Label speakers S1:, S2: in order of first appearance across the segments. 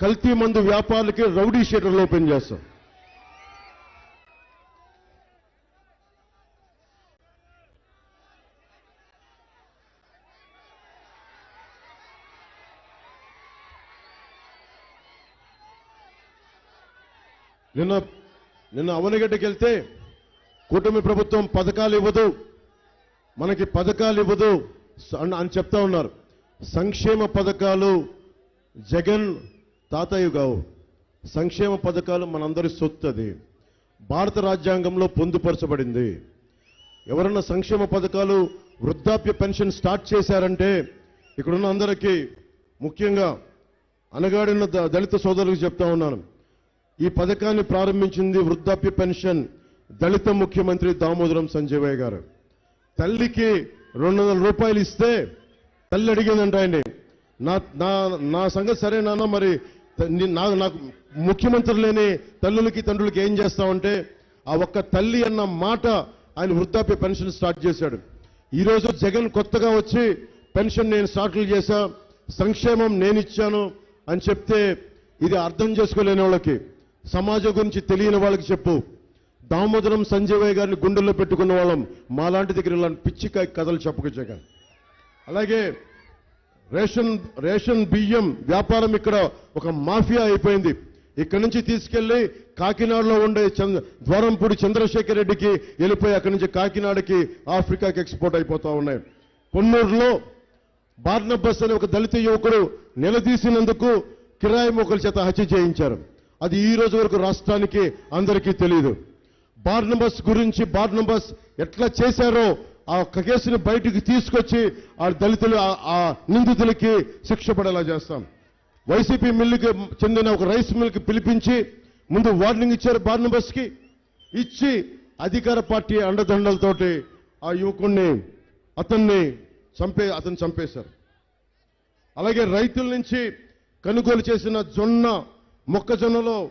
S1: కల్తీ మందు వ్యాపారులకి rowdy షీటర్లు open చేస్తాం. నిన్న నిన్న అవనగడ్డకి వెళ్తే కూటమి ప్రభుత్వం పథకాలు ఇవ్వదు. మనకి పథకాలు ఇవ్వదు. అని- అని చెప్తా ఉన్నారు. సంక్షేమ పథకాలు జగన్ తాతయ్య సంక్షేమ పథకాలు మనందరి సొత్తు అది. భారత రాజ్యాంగంలో పొందుపరచబడింది. ఎవరన్నా సంక్షేమ పథకాలు వృద్ధాప్య పెన్షన్ స్టార్ట్ చేశారంటే ఇక్కడున్న అందరికీ ముఖ్యంగా అనగాడిన ద- దళిత సోదరులకు చెప్తా ఉన్నాను. ఈ పథకాన్ని ప్రారంభించింది వృద్ధాప్య పెన్షన్ దళిత ముఖ్యమంత్రి దామోదరం సంజయ్ గారు. తల్లికి రెండు వందల రూపాయలు ఇస్తే తల్లి అడిగిందంట ఆయన్ని. నా నా నా సంగతి సరే నాన్న మరి నాకు నాకు ముఖ్యమంత్రి లేని తల్లులకి తండ్రులకి ఏం చేస్తామంటే ఆ ఒక్క తల్లి అన్న మాట ఆయన వృద్ధాప్య పెన్షన్ స్టార్ట్ చేశాడు. ఈరోజు జగన్ కొత్తగా వచ్చి పెన్షన్ నేను స్టార్ట్లు చేశా సంక్షేమం నేను ఇచ్చాను అని చెప్తే ఇది అర్థం చేసుకోలేని వాళ్ళకి సమాజం గురించి తెలియని వాళ్ళకి చెప్పు. దామోదరం సంజయ్ గారిని గుండెల్లో పెట్టుకున్న వాళ్ళం మాలాంటి దగ్గర ఇలాంటి పిచ్చికాయ కథలు చెప్పక అలాగే రేషన్ రేషన్ బియ్యం వ్యాపారం ఇక్కడ ఒక మాఫియా అయిపోయింది. ఇక్కడి నుంచి తీసుకెళ్ళి కాకినాడలో ఉండే చంద్ర ద్వారంపూడి చంద్రశేఖర్ రెడ్డికి వెళ్ళిపోయి అక్కడి నుంచి కాకినాడకి ఆఫ్రికాకి ఎక్స్పోర్ట్ అయిపోతా ఉన్నాయి. కొన్నూరులో బార్నబ్బస్ అనే ఒక దళిత యువకుడు నిలదీసినందుకు కిరాయి మొక్కల చేత హత్య చేయించారు. అది ఈ రోజు వరకు రాష్ట్రానికి అందరికీ తెలియదు బార్నబస్ గురించి బార్నబస్ ఎట్లా చేశారో ఆ ఒక్క కేసుని బయటికి తీసుకొచ్చి ఆ దళితులు ఆ- నిందితులకి శిక్ష పడేలా చేస్తాం. వైసీపీ మిల్లుకి చెందిన ఒక రైస్ మిల్కి పిలిపించి ముందు వార్నింగ్ ఇచ్చారు బార్నబస్కి ఇచ్చి అధికార పార్టీ అండదండలతోటి ఆ యువకుణ్ణి అతన్ని చంపే అతను చంపేశారు. అలాగే రైతుల నుంచి కొనుగోలు చేసిన జొన్న మొక్కజొన్నలో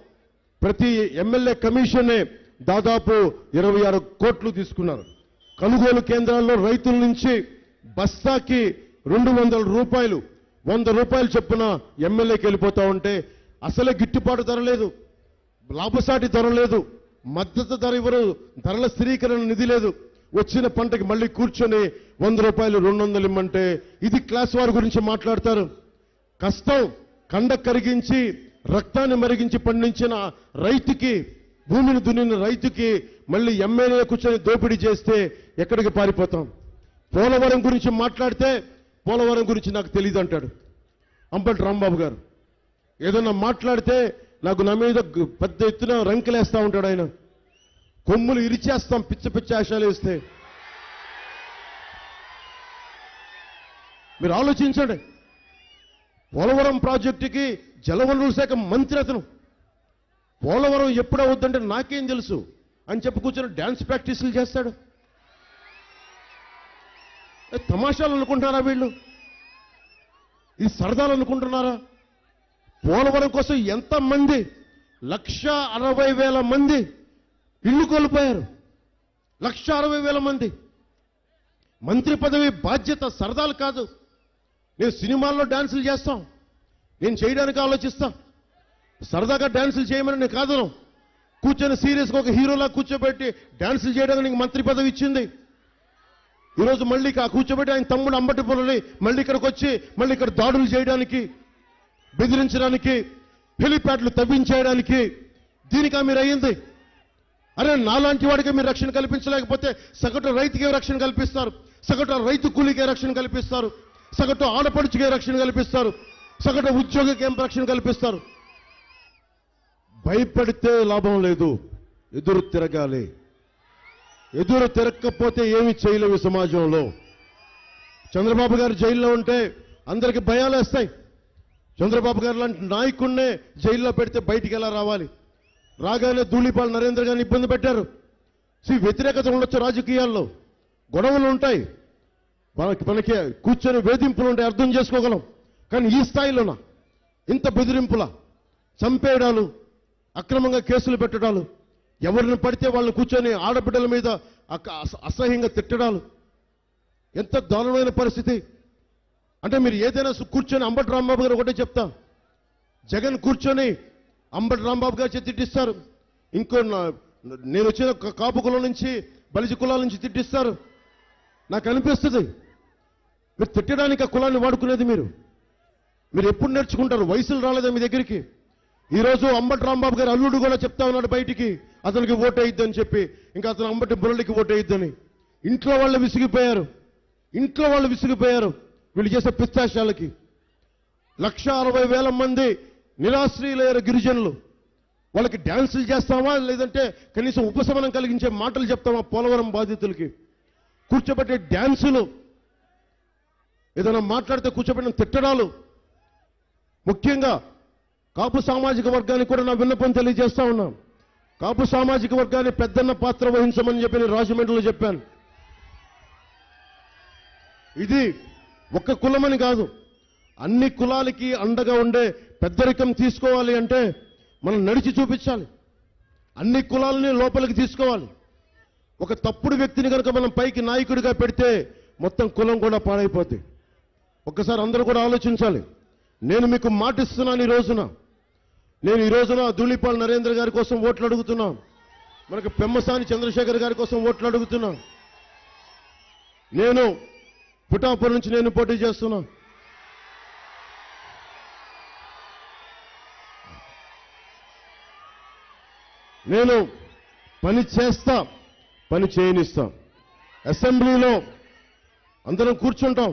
S1: ప్రతి ఎమ్మెల్యే కమిషనే దాదాపు ఇరవై ఆరు కోట్లు తీసుకున్నారు. కొనుగోలు కేంద్రాల్లో రైతుల నుంచి బస్తాకి రెండు వందల రూపాయలు వంద రూపాయలు చొప్పున ఎమ్మెల్యేకి వెళ్ళిపోతూ ఉంటే అసలే గిట్టుబాటు ధర లేదు లాభసాటి ధర లేదు మద్దతు ధర ఇవ్వరు ధరల స్థిరీకరణ నిధి లేదు. వచ్చిన పంటకి మళ్ళీ కూర్చొని వంద రూపాయలు రెండు వందలు ఇమ్మంటే ఇది క్లాస్ వారి గురించి మాట్లాడతారు. కష్టం కండ కరిగించి రక్తాన్ని మరిగించి పండించిన రైతుకి భూమిని దున్నిన రైతుకి మళ్ళీ ఎమ్మెల్యే కూర్చొని దోపిడీ చేస్తే ఎక్కడికి పారిపోతాం? పోలవరం గురించి మాట్లాడితే పోలవరం గురించి నాకు తెలియదు అంటాడు అంబటి రాంబాబు గారు. ఏదన్నా మాట్లాడితే నాకు నా మీద పెద్ద ఎత్తున రంకెలేస్తూ ఉంటాడు ఆయన. కొమ్ములు ఇరిచేస్తాం పిచ్చ పిచ్చ ఆశాలు వేస్తే. మీరు ఆలోచించండి. పోలవరం ప్రాజెక్టుకి జలవనరుల శాఖ మంత్రి అతను. పోలవరం ఎప్పుడవుద్దంటే నాకేం తెలుసు? అని చెప్పి కూర్చొని డ్యాన్స్ ప్రాక్టీసులు చేస్తాడు. తమాషాలు అనుకుంటారా వీళ్ళు? ఇది సరదాలు అనుకుంటున్నారా? పోలవరం కోసం ఎంత మంది లక్ష అరవై వేల మంది ఇల్లు కోల్పోయారు. లక్ష అరవై వేల మంది. మంత్రి పదవి బాధ్యత సరదాలు కాదు. నేను సినిమాల్లో డ్యాన్సులు చేస్తాం. నేను చేయడానికి ఆలోచిస్తా. సరదాగా డ్యాన్సులు చేయమని నేను కాదను. కూర్చొని సీరియస్గా ఒక హీరోలా కూర్చోబెట్టి డ్యాన్సులు చేయడానికి నీకు మంత్రి పదవి ఇచ్చింది. ఈరోజు మళ్ళీ ఆ కూర్చోబెట్టి ఆయన తమ్ముడు అంబటి పొలని మళ్ళీ ఇక్కడికి వచ్చి మళ్ళీ ఇక్కడ దాడులు చేయడానికి బెదిరించడానికి హెలిప్యాడ్లు తవ్వించేయడానికి దీనికా మీరు అయ్యింది. అరే నాలాంటి వాడికి మీరు రక్షణ కల్పించలేకపోతే సగటు రైతుకే రక్షణ కల్పిస్తారు. సగటు రైతు కూలీకే రక్షణ కల్పిస్తారు. సగటు ఆడపడుచుకే రక్షణ కల్పిస్తారు. సగటు ఉద్యోగికి ఏం రక్షణ కల్పిస్తారు. భయపడితే లాభం లేదు. ఎదురు తిరగాలి. ఎదురు తిరగకపోతే ఏమి చేయలేవు సమాజంలో. చంద్రబాబు గారు జైల్లో ఉంటే అందరికి భయాలు వేస్తాయి. చంద్రబాబు గారు లాంటి నాయకుడినే జైల్లో పెడితే బయటికి ఎలా రావాలి? రాగానే ధూళిపాల్ నరేంద్ర గారిని ఇబ్బంది పెట్టారు. సి వ్యతిరేకత ఉండొచ్చు రాజకీయాల్లో. గొడవలు ఉంటాయి. మనకి మనకి కూర్చొని వేధింపులు ఉంటాయి అర్థం చేసుకోగలం. కానీ ఈ స్థాయిలోనా? ఇంత బెదిరింపుల? చంపేయడాలు అక్రమంగా కేసులు పెట్టడాలు. ఎవరిని పడితే వాళ్ళని కూర్చొని ఆడబిడ్డల మీద అసహ్యంగా తిట్టడాలు. ఎంత దారుణమైన పరిస్థితి. అంటే మీరు ఏదైనా కూర్చొని అంబటి రాంబాబు గారు ఒకటే చెప్తా. జగన్ కూర్చొని అంబటి రాంబాబు గారు తిట్టిస్తారు. ఇంకో నా- నేను వచ్చిన కాపు కులం నుంచి బలిజ కులాల నుంచి తిట్టిస్తారు. నాకు అనిపిస్తుంది. మీరు తిట్టడానికి ఆ కులాన్ని వాడుకునేది మీరు. మీరు ఎప్పుడు నేర్చుకుంటారు? వయసులు రాలేదా మీ దగ్గరికి? ఈరోజు అంబటి రాంబాబు గారు అల్లుడు కూడా చెప్తా ఉన్నాడు బయటికి. అతనికి ఓట్ అయిద్దని చెప్పి. ఇంకా అతను అంబటి బుర్రలకి ఓట్ అని ఇంట్లో వాళ్ళు విసిగిపోయారు. ఇంట్లో వాళ్ళు విసిగిపోయారు. వీళ్ళు చేసే పిస్తాశాలకి. లక్ష అరవై వేల మంది నిరాశ్రయులయ్యారు గిరిజనులు. వాళ్ళకి డ్యాన్సులు చేస్తామా? లేదంటే కనీసం ఉపశమనం కలిగించే మాటలు చెప్తామా పోలవరం బాధితులకి? కూర్చోబెట్టే డ్యాన్సులు. ఏదైనా మాట్లాడితే కూర్చోబెట్టిన తిట్టడాలు. ముఖ్యంగా కాపు సామాజిక వర్గానికి కూడా నా విన్నపం తెలియజేస్తా ఉన్నాం కాపు సామాజిక వర్గాన్ని పెద్దన్న పాత్ర వహించమని చెప్పి నేను రాజమండ్రిలో చెప్పాను. ఇది ఒక్క కులమని కాదు అన్ని కులాలకి అండగా ఉండే పెద్దరికం తీసుకోవాలి అంటే మనం నడిచి చూపించాలి. అన్ని కులాలని లోపలికి తీసుకోవాలి. ఒక తప్పుడు వ్యక్తిని కనుక మనం పైకి నాయకుడిగా పెడితే మొత్తం కులం కూడా పాడైపోద్ది. ఒక్కసారి అందరూ కూడా ఆలోచించాలి. నేను మీకు మాటిస్తున్నాను ఈ రోజున. నేను ఈ రోజున ధూళిపాల్ నరేంద్ర గారి కోసం ఓట్లు అడుగుతున్నాను మనకు పెమ్మసాని చంద్రశేఖర్ గారి కోసం ఓట్లు అడుగుతున్నాను నేను పుటాపూర్ నుంచి నేను పోటీ చేస్తున్నా. నేను పని చేస్తా పని చేయనిస్తా. అసెంబ్లీలో అందరం కూర్చుంటాం.